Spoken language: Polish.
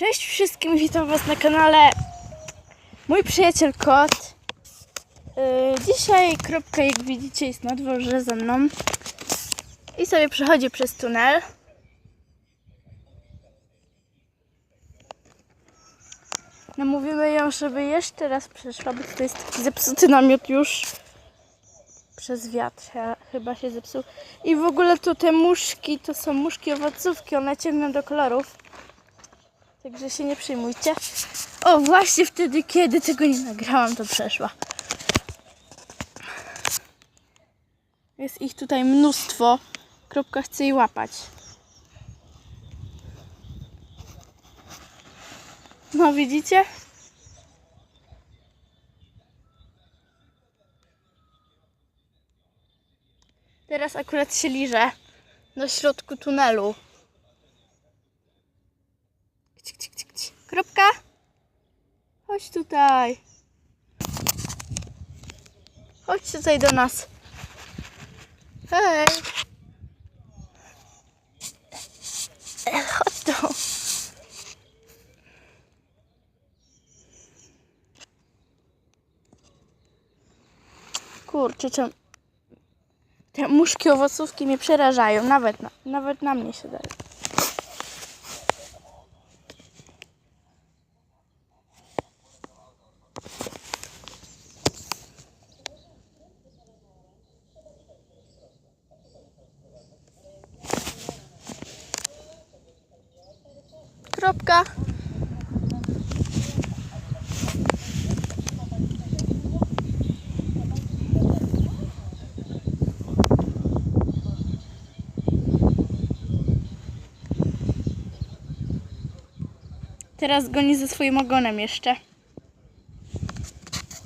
Cześć wszystkim, witam Was na kanale Mój przyjaciel kot. Yy, dzisiaj kropka, jak widzicie, jest na dworze ze mną i sobie przechodzi przez tunel. Namówimy ją, żeby jeszcze raz przeszła, bo to jest taki zepsuty namiot już przez wiatr chyba się zepsuł. I w ogóle tu te muszki, to są muszki owocówki, one ciągną do kolorów. Także się nie przejmujcie. O, właśnie wtedy, kiedy tego nie nagrałam, to przeszła. Jest ich tutaj mnóstwo. Kropka chce je łapać. No, widzicie? Teraz akurat się liże na środku tunelu. Kropka? Chodź tutaj. Chodź tutaj do nas. Hej. Chodź tu. Kurczę, czemu... Te muszki owocówki mnie przerażają. Nawet na, nawet na mnie się dają. Kropka. Teraz goni ze swoim ogonem jeszcze.